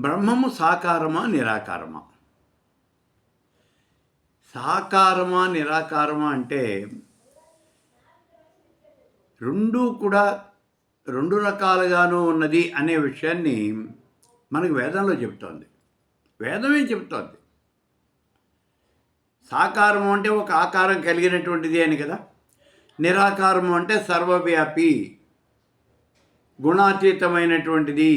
బ్రహ్మము సాకారమా నిరాకారమా? సాకారమా నిరాకారమా అంటే రెండూ కూడా రెండు రకాలుగాను ఉన్నది అనే విషయాన్ని మనకు వేదంలో చెబుతోంది. వేదమే చెప్తోంది సాకారము అంటే ఒక ఆకారం కలిగినటువంటిది అని కదా? నిరాకారము అంటే సర్వవ్యాపి గుణాతీతమైనటువంటిది.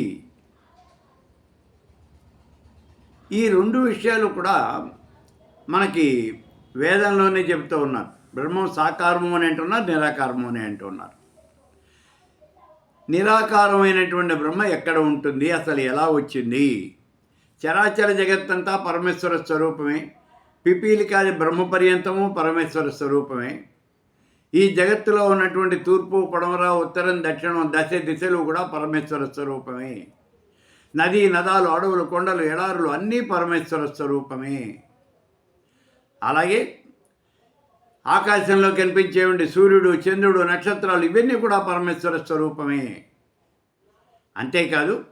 ఈ రెండు విషయాలు కూడా మనకి వేదంలోనే చెబుతూ ఉన్నారు. బ్రహ్మం సాకారము అని అంటున్నారు నిరాకారము అని అంటున్నారు. నిరాకారమైనటువంటి బ్రహ్మ ఎక్కడ ఉంటుంది? అసలు ఎలా వచ్చింది? చరాచర జగత్తంతా పరమేశ్వర స్వరూపమే. పిపీలికాది బ్రహ్మ పర్యంతము పరమేశ్వర స్వరూపమే. ఈ జగత్తులో ఉన్నటువంటి తూర్పు పడమర ఉత్తరం దక్షిణం దశ దిశలు కూడా పరమేశ్వర స్వరూపమే. నదీ నదాలు అడవులు కొండలు ఎడారులు అన్నీ పరమేశ్వర స్వరూపమే. అలాగే ఆకాశంలో కనిపించేవండి సూర్యుడు చంద్రుడు నక్షత్రాలు ఇవన్నీ కూడా పరమేశ్వర స్వరూపమే. అంతేకాదు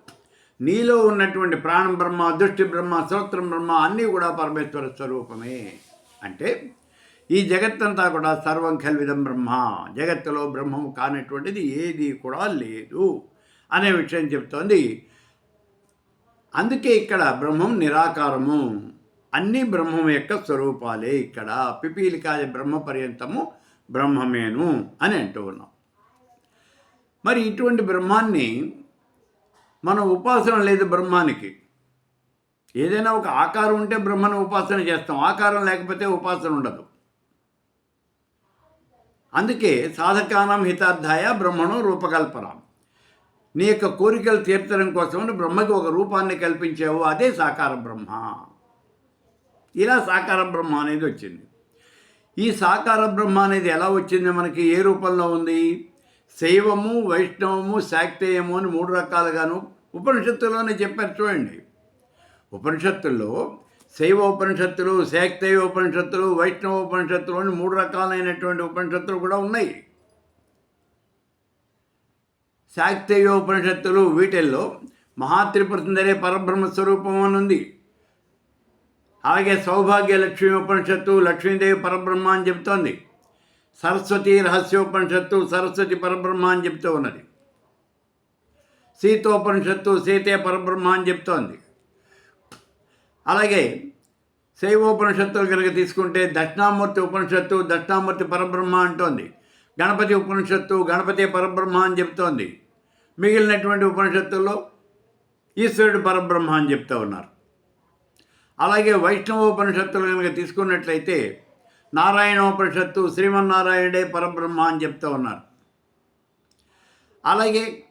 నీలో ఉన్నటువంటి ప్రాణం బ్రహ్మ దృష్టి బ్రహ్మ శ్రోత్రం బ్రహ్మ అన్నీ కూడా పరమేశ్వర స్వరూపమే. అంటే ఈ జగత్తంతా కూడా సర్వం కల్విదం బ్రహ్మ. జగత్తులో బ్రహ్మము కానటువంటిది ఏది కూడా లేదు అనే విషయం చెప్తోంది. అందుకే ఇక్కడ బ్రహ్మం నిరాకారము. అన్ని బ్రహ్మం యొక్క స్వరూపాలే ఇక్కడ. పిపీలికాయ బ్రహ్మ పర్యంతము బ్రహ్మమేను అని అంటూ ఉన్నాం. మరి ఇటువంటి బ్రహ్మాన్ని మనం ఉపాసన లేదు బ్రహ్మానికి. ఏదైనా ఒక ఆకారం ఉంటే బ్రహ్మను ఉపాసన చేస్తాం. ఆకారం లేకపోతే ఉపాసన ఉండదు. అందుకే సాధకానం హితార్థాయ బ్రహ్మను రూపకల్పన నీ యొక్క కోరికలు తీర్చడం కోసమని బ్రహ్మకి ఒక రూపాన్ని కల్పించావు అదే సాకార బ్రహ్మ. ఇలా సాకార బ్రహ్మ అనేది వచ్చింది. ఈ సాకార బ్రహ్మ అనేది ఎలా వచ్చింది మనకి? ఏ రూపంలో ఉంది? శైవము వైష్ణవము శాక్తేయము అని మూడు రకాలుగాను ఉపనిషత్తులోనే చెప్పారు చూడండి. ఉపనిషత్తుల్లో శైవ ఉపనిషత్తులు శాక్తేయ ఉపనిషత్తులు వైష్ణవ ఉపనిషత్తులు అని మూడు రకాలైనటువంటి ఉపనిషత్తులు కూడా ఉన్నాయి. శాక్తయోపనిషత్తులు వీటిల్లో మహాత్రిపురసుందరే పరబ్రహ్మ స్వరూపం అని ఉంది. అలాగే సౌభాగ్య లక్ష్మీ ఉపనిషత్తు లక్ష్మీదేవి పరబ్రహ్మ అని చెబుతోంది. సరస్వతి రహస్యోపనిషత్తు సరస్వతి పరబ్రహ్మ అని చెప్తూ ఉన్నది. సీతోపనిషత్తు సీతే పరబ్రహ్మ అని చెప్తోంది అలాగే శైవోపనిషత్తులు కనుక తీసుకుంటే దక్షిణామూర్తి ఉపనిషత్తు దక్షిణామూర్తి పరబ్రహ్మ అంటోంది. గణపతి ఉపనిషత్తు గణపతి పరబ్రహ్మ అని చెప్తోంది. మిగిలినటువంటి ఉపనిషత్తుల్లో ఈశ్వరుడు పరబ్రహ్మ అని చెప్తూ ఉన్నారు. అలాగే వైష్ణవోపనిషత్తులు కనుక తీసుకున్నట్లయితే నారాయణోపనిషత్తు శ్రీమన్నారాయణుడే పరబ్రహ్మ అని చెప్తూ ఉన్నారు. అలాగే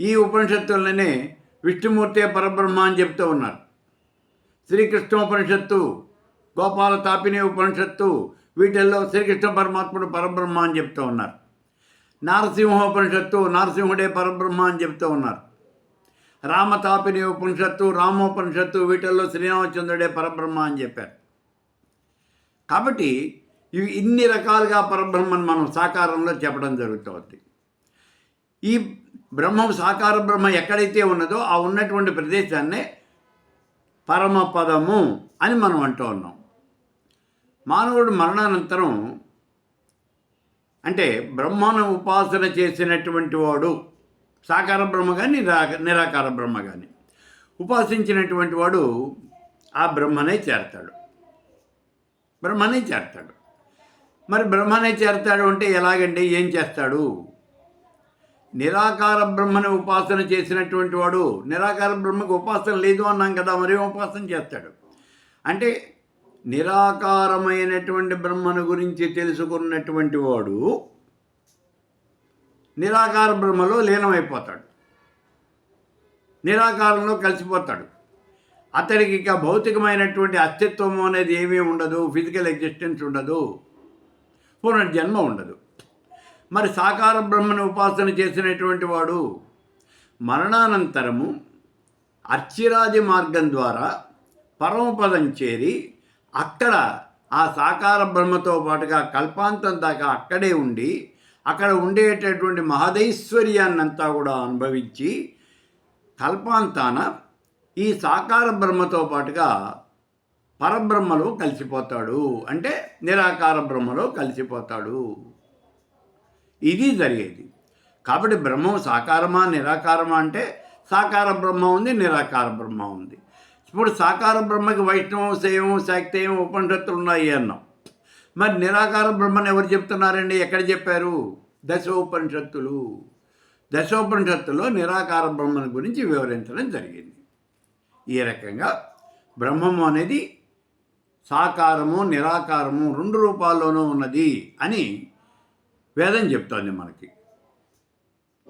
ఈ ఉపనిషత్తులనే విష్ణుమూర్తే పరబ్రహ్మ అని చెప్తూ ఉన్నారు. శ్రీకృష్ణోపనిషత్తు గోపాల తాపిని ఉపనిషత్తు వీటిల్లో శ్రీకృష్ణ పరమాత్ముడు పరబ్రహ్మ అని చెప్తూ ఉన్నారు. నారసింహోపనిషత్తు నారసింహుడే పరబ్రహ్మ అని చెప్తూ ఉన్నారు. రామతాపిని ఉపనిషత్తు రామోపనిషత్తు వీటిల్లో శ్రీరామచంద్రుడే పరబ్రహ్మ అని చెప్పారు. కాబట్టి ఇవి ఇన్ని రకాలుగా పరబ్రహ్మను మనం సాకారంలో చెప్పడం జరుగుతుంది. ఈ బ్రహ్మం సాకార బ్రహ్మ ఎక్కడైతే ఉన్నదో ఆ ఉన్నటువంటి ప్రదేశాన్నే పరమపదము అని మనం అంటూ ఉన్నాం. మానవుడు మరణానంతరం అంటే బ్రహ్మను ఉపాసన చేసినటువంటి వాడు సాకార బ్రహ్మ కానీ నిరాకార బ్రహ్మ కానీ ఉపాసించినటువంటి వాడు ఆ బ్రహ్మనే చేరతాడు. బ్రహ్మనే చేరతాడు. మరి బ్రహ్మనే చేరతాడు అంటే ఎలాగంటే ఏం చేస్తాడు? నిరాకార బ్రహ్మని ఉపాసన చేసినటువంటి వాడు నిరాకార బ్రహ్మకు ఉపాసన లేదు అన్నాం కదా మరి ఉపాసన చేస్తాడు? అంటే నిరాకారమైనటువంటి బ్రహ్మను గురించి తెలుసుకున్నటువంటి వాడు నిరాకార బ్రహ్మలో లీనమైపోతాడు. నిరాకారంలో కలిసిపోతాడు. అతడికి ఇక భౌతికమైనటువంటి అస్తిత్వం అనేది ఏమీ ఉండదు ఫిజికల్ ఎగ్జిస్టెన్స్ ఉండదు పునర్జన్మ ఉండదు. మరి సాకార బ్రహ్మను ఉపాసన చేసినటువంటి వాడు మరణానంతరము అర్చిరాది మార్గం ద్వారా పరమపదం చేరి అక్కడ ఆ సాకార బ్రహ్మతో పాటుగా కల్పాంతం దాకా అక్కడే ఉండి అక్కడ ఉండేటటువంటి మహదైశ్వర్యాన్నంతా కూడా అనుభవించి కల్పాంతాన ఈ సాకార బ్రహ్మతో పాటుగా పరబ్రహ్మలో కలిసిపోతాడు. అంటే నిరాకార బ్రహ్మలో కలిసిపోతాడు. ఇది జరిగేది. కాబట్టి బ్రహ్మం సాకారమా నిరాకారమా అంటే సాకార బ్రహ్మ ఉంది నిరాకార బ్రహ్మ ఉంది. ఇప్పుడు సాకార బ్రహ్మకి వైష్ణవం శైవం శాక్తేయం ఉపనిషత్తులు ఉన్నాయి అన్నాం. మరి నిరాకార బ్రహ్మను ఎవరు చెప్తున్నారండి? ఎక్కడ చెప్పారు? దశోపనిషత్తులు. దశోపనిషత్తులో నిరాకార బ్రహ్మను గురించి వివరించడం జరిగింది. ఈ రకంగా బ్రహ్మము అనేది సాకారము నిరాకారము రెండు రూపాల్లోనూ ఉన్నది అని వేదం చెప్తోంది మనకి.